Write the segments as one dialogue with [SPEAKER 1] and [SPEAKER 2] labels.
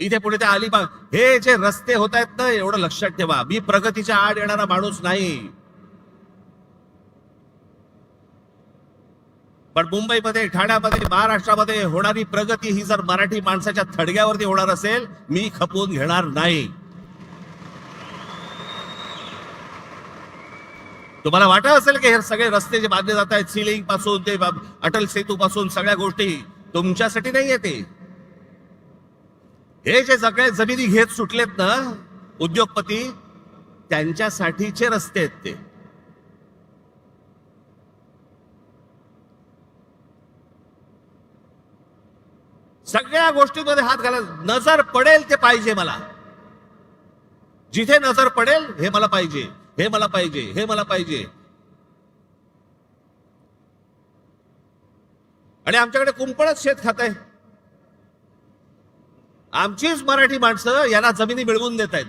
[SPEAKER 1] इथे पुढे त्या अलिबाग. हे जे रस्ते होत आहेत ना एवढं लक्षात ठेवा. मी प्रगतीच्या आड येणारा माणूस नाही. पण मुंबईमध्ये ठाण्यामध्ये महाराष्ट्रामध्ये होणारी प्रगती ही जर मराठी माणसाच्या थडग्यावरती होणार असेल मी खपवून घेणार नाही. तुम्हाला वाटत असेल की हे सगळे रस्ते जे बांधले जात आहेत सिलिंगपासून ते अटल सेतू पासून सगळ्या गोष्टी तुमच्यासाठी नाही येते हे जे सगळे जमिनी घेत सुटलेत ना उद्योगपती त्यांच्यासाठीचे रस्ते आहेत ते. सगळ्या गोष्टींमध्ये हात घाला. नजर पडेल ते पाहिजे मला. जिथे नजर पडेल हे मला पाहिजे. हे मला पाहिजे. हे मला पाहिजे. आणि आमच्याकडे कुंपणच शेत खात आहे आमचीच मराठी माणसं यांना जमिनी मिळवून देत आहेत.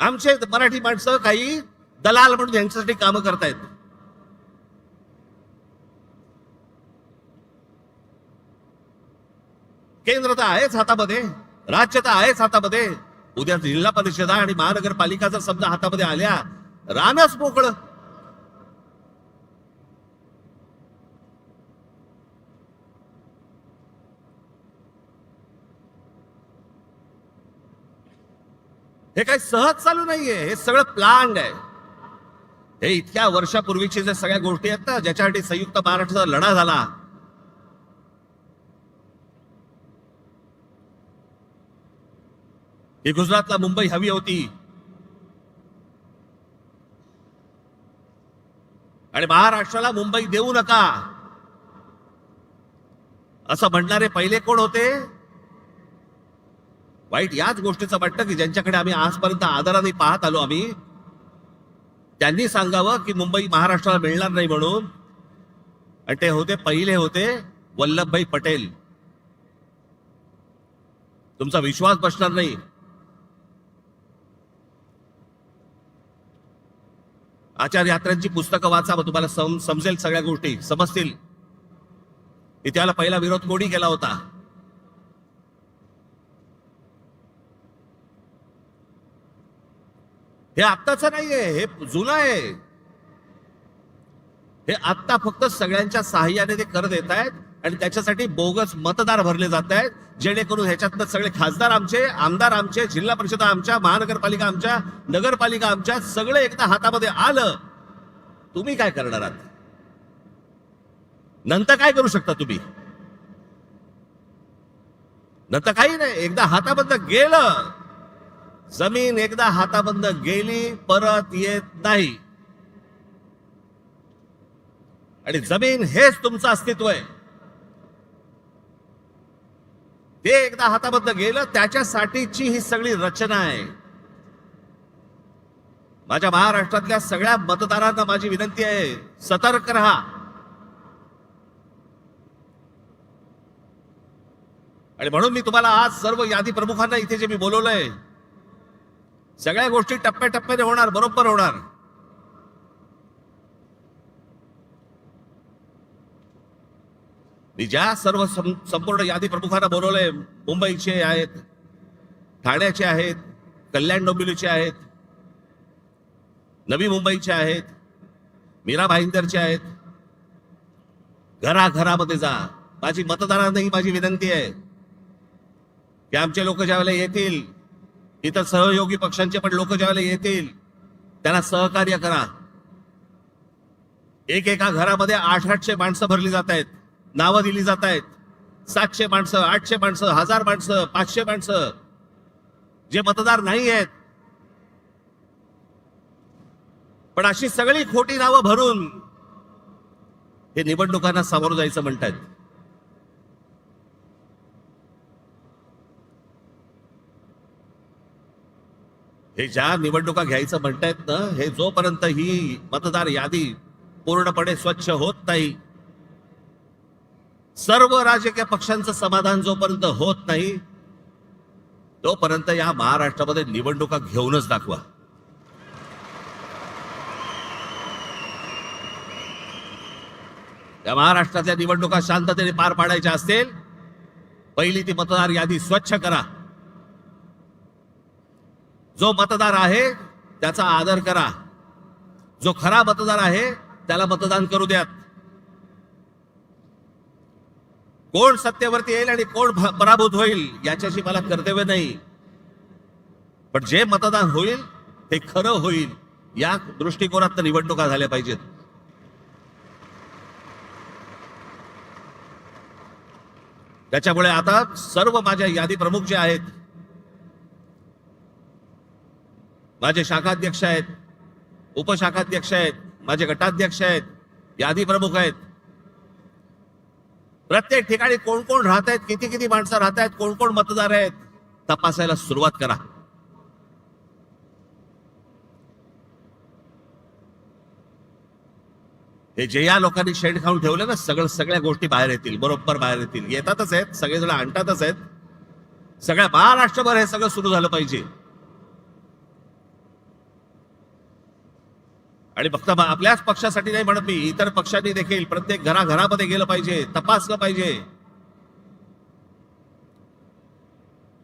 [SPEAKER 1] आमचे मराठी माणसं काही दलाल म्हणून यांच्यासाठी कामं करतायत. केंद्र तर आहेच हातामध्ये राज्य तर आहेच हातामध्ये. उद्या जिल्हा परिषदा आणि महानगरपालिका जर समजा हातामध्ये आल्या रानच मोकळं. हे काही सहज चालू नाहीये हे सगळं प्लांड आहे. हे इतक्या वर्षापूर्वीची जे सगळ्या गोष्टी आहेत ना ज्याच्यासाठी संयुक्त महाराष्ट्राचा लढा झाला. ही गुजरातला मुंबई हवी होती. आणि महाराष्ट्राला मुंबई देऊ नका. असं म्हणणारे पहिले कोण होते? वाईट याच गोष्टीचं वाटतं की ज्यांच्याकडे आम्ही आजपर्यंत आदराने पाहत आलो आम्ही त्यांनी सांगावं की मुंबई महाराष्ट्राला मिळणार नाही म्हणून. आणि ते होते पहिले होते वल्लभभाई पटेल. तुमचा विश्वास बसणार नाही. आचार्य यात्रांची पुस्तकं वाचा मग तुम्हाला सम- समजेल सगळ्या गोष्टी समजतील. इतिहाला पहिला विरोध कोणी केला होता? हे आत्ताचं नाहीये हे जुनं आहे. हे आत्ता फक्त सगळ्यांच्या सहाय्याने ते कर देत आहेत आणि त्याच्यासाठी बोगस मतदार भरले जात आहेत जेणेकरून ह्याच्यातनं सगळे खासदार आमचे आमदार आमचे जिल्हा परिषद आमच्या महानगरपालिका आमच्या नगरपालिका आमच्या सगळे एकदा हातामध्ये आलं तुम्ही काय करणार आहात? नंतर काय करू शकता तुम्ही? नंतर काही नाही एकदा हाताबंद गेलं जमीन एकदा हाताबंद गेली परत येत नाही. आणि जमीन हेच तुमचं अस्तित्व आहे. ते एकदा हाताबद्दल गेलं त्याच्यासाठीची ही सगळी रचना आहे. माझ्या महाराष्ट्रातल्या सगळ्या मतदारांना माझी विनंती आहे सतर्क राहा. आणि म्हणून मी तुम्हाला आज सर्व यादी प्रमुखांना इथे जे मी बोलवलंय सगळ्या गोष्टी टप्प्याटप्प्याने होणार बरोबर होणार. मी ज्या सर्व संपूर्ण यादी प्रमुखांना बोलवलंय मुंबईचे आहेत ठाण्याचे आहेत कल्याण डोंबिवलीचे आहेत नवी मुंबईचे आहेत मीरा भाईंदरचे आहेत. घराघरामध्ये जा. माझी मतदारांनाही माझी विनंती आहे की आमचे लोक ज्यावेळेला येतील इतर सहयोगी पक्षांचे पण लोक ज्यावेळेला येतील त्यांना सहकार्य करा. एक एका घरामध्ये आठ आठशे माणसं भरली जात आहेत नावं दिली जात आहेत. सातशे माणसं आठशे माणसं हजार माणसं पाचशे माणसं जे मतदार नाही आहेत. पण अशी सगळी खोटी नावं भरून हे निवडणुकांना सामोरं जायचं म्हणतात हे ज्या निवडणुका घ्यायचं म्हणतायत ना हे जोपर्यंत ही मतदार यादी पूर्णपणे स्वच्छ होत नाही सर्व राजकीय पक्षांचं समाधान जोपर्यंत होत नाही तोपर्यंत या महाराष्ट्रामध्ये निवडणुका घेऊनच दाखवा. या महाराष्ट्रातल्या निवडणुका शांततेने पार पाडायच्या असतील पहिली ती मतदार यादी स्वच्छ करा. जो मतदार आहे त्याचा आदर करा. जो खरा मतदार आहे त्याला मतदान करू द्यात. कोण सत्तेवरती येईल आणि कोण पराभूत होईल याच्याशी मला कर्तव्य नाही. पण जे मतदान होईल ते खरं होईल या दृष्टिकोनात निवडणुका झाल्या पाहिजेत. त्याच्यामुळे आता सर्व माझ्या यादी प्रमुख जे आहेत माझे शाखाध्यक्ष आहेत उपशाखाध्यक्ष आहेत माझे गटाध्यक्ष आहेत यादी प्रमुख आहेत. प्रत्येक ठिकाणी कोण कोण राहत आहेत किती किती माणसं राहत आहेत कोण कोण मतदार आहेत तपासायला सुरुवात करा. हे जे या लोकांनी शेड खाऊन ठेवलं ना सगळं सगळ्या गोष्टी बाहेर येतील बरोबर बाहेर येतील. येतातच आहेत सगळेजण आणतातच आहेत. सगळ्या महाराष्ट्रभर हे सगळं सुरू झालं पाहिजे. आणि फक्त आपल्याच पक्षासाठी नाही म्हणत मी इतर पक्षांनी देखील प्रत्येक घराघरामध्ये गेलं पाहिजे तपासलं पाहिजे.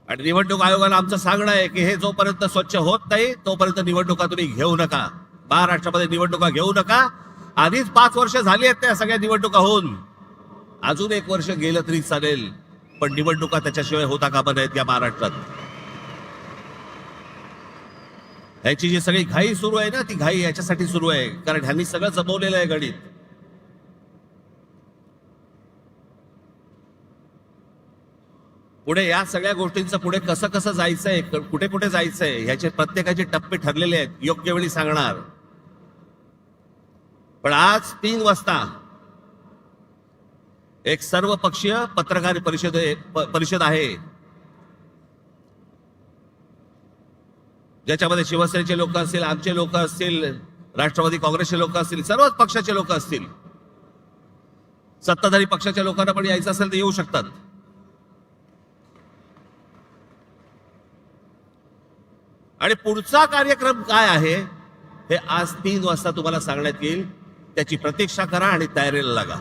[SPEAKER 1] आणि निवडणूक आयोगाला आमचं सांगणं आहे की हे जोपर्यंत स्वच्छ होत नाही तोपर्यंत निवडणुका तुम्ही घेऊ नका. महाराष्ट्रामध्ये निवडणुका घेऊ नका. आधीच पाच वर्ष झाली आहेत त्या सगळ्या निवडणुका होऊन. अजून एक वर्ष गेलं तरी चालेल पण निवडणुका त्याच्याशिवाय होता कामा नाहीत या महाराष्ट्रात. ह्याची जी सगळी घाई सुरू आहे ना ती घाई याच्यासाठी सुरू आहे. कारण ह्यांनी सगळं जमवलेलं आहे गणित. पुढे या सगळ्या गोष्टींचं पुढे कसं कसं जायचंय आहे कुठे कुठे जायचंय ह्याचे प्रत्येकाचे टप्पे ठरलेले आहेत. योग्य वेळी सांगणार. पण आज तीन वाजता एक सर्वपक्षीय पत्रकार परिषद परिषद आहे. ज्याच्यामध्ये शिवसेनेचे लोक असतील आमचे लोक असतील राष्ट्रवादी काँग्रेसचे लोक असतील सर्वच पक्षाचे लोक असतील. सत्ताधारी पक्षाच्या लोकांना पण यायचं असेल तर येऊ शकतात. आणि पुढचा कार्यक्रम काय आहे हे आज तीन वाजता तुम्हाला सांगण्यात येईल. त्याची प्रतीक्षा करा आणि तयारीला लागा.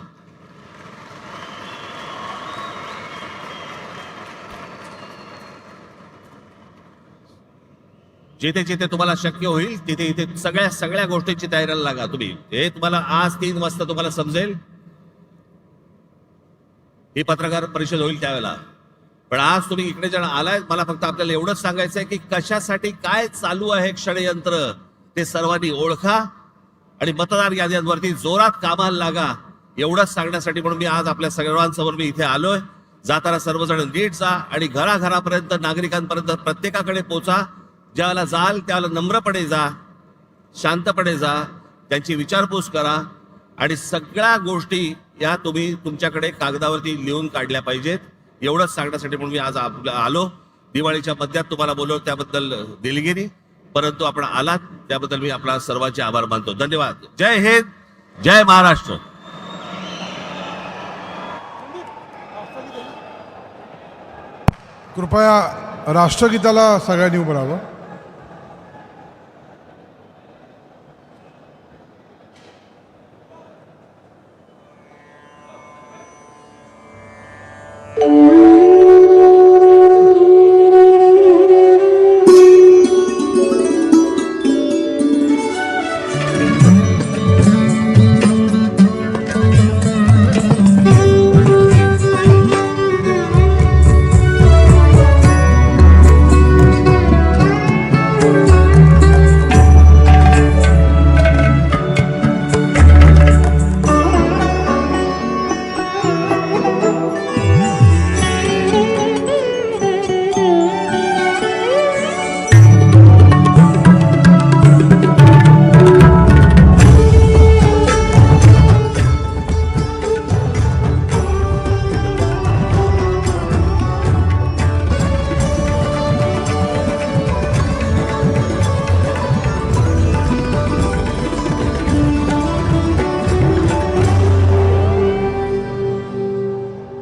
[SPEAKER 1] जिथे जिथे तुम्हाला शक्य होईल तिथे इथे सगळ्या सगळ्या गोष्टींची तयारीला लागा तुम्ही. हे तुम्हाला आज तीन वाजता तुम्हाला समजेल. ही पत्रकार परिषद होईल त्यावेळेला. पण आज तुम्ही इकडे जण आलाय मला फक्त आपल्याला एवढंच सांगायचं आहे की कशासाठी काय चालू आहे षडयंत्र ते सर्वांनी ओळखा आणि मतदार याद्यांवरती जोरात कामाला लागा. एवढंच सांगण्यासाठी म्हणून मी आज आपल्या सर्वांसमोर मी इथे आलोय. जाताना सर्वजण नीट जा आणि घराघरापर्यंत नागरिकांपर्यंत प्रत्येकाकडे पोचा. ज्याला जाल त्याला नम्रपणे जा शांतपणे जा त्यांची विचारपूस करा आणि सगळ्या गोष्टी या तुम्ही तुमच्याकडे कागदावरती लिहून काढल्या पाहिजेत. एवढंच सांगण्यासाठी म्हणून मी आज आलो. दिवाळीच्या मध्यात तुम्हाला बोलव त्याबद्दल दिलगिरी. परंतु आपण आलात त्याबद्दल मी आपला सर्वांचे आभार मानतो. धन्यवाद. जय हिंद जय महाराष्ट्र.
[SPEAKER 2] कृपया राष्ट्रगीताला सगळ्यांनी उभं राहावं.